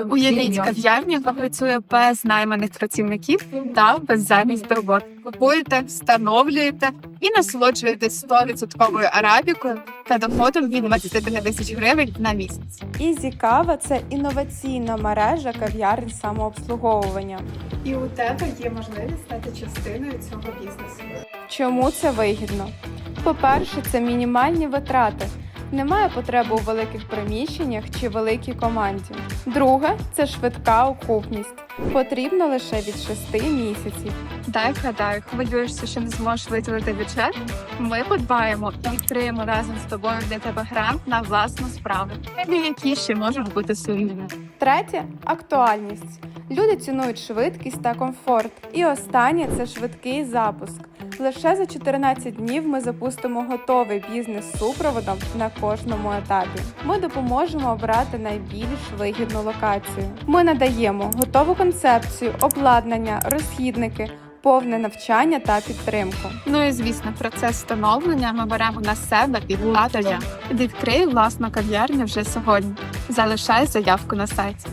Уявіть кав'ярню, яка працює без найманих працівників та без зайвих турбот. Купуєте, встановлюєте і насолоджуєтесь 100% арабікою та доходом від 25 тисяч гривень на місяць. Ізі Кава це інноваційна мережа кав'ярень самообслуговування. І у тебе є можливість стати частиною цього бізнесу. Чому це вигідно? По-перше, це мінімальні витрати. Немає потреби у великих приміщеннях чи великій команді. Друге це швидка окупність. Потрібно лише від 6 місяців. Дай гадаю, хвилюєшся, що не зможеш виділити бюджет. Ми подбаємо і відкриємо разом з тобою для тебе грант на власну справу, які ще можуть бути сумніви. Третє актуальність. Люди цінують швидкість та комфорт. І останнє це швидкий запуск. Лише за 14 днів ми запустимо готовий бізнес з супроводом на кожному етапі. Ми допоможемо обрати найбільш вигідну локацію. Ми надаємо готову концепцію, обладнання, розхідники, повне навчання та підтримку. Ну і звісно, процес встановлення ми беремо на себе під А до Я. Відкрий власну кав'ярню вже сьогодні. Залишай заявку на сайті.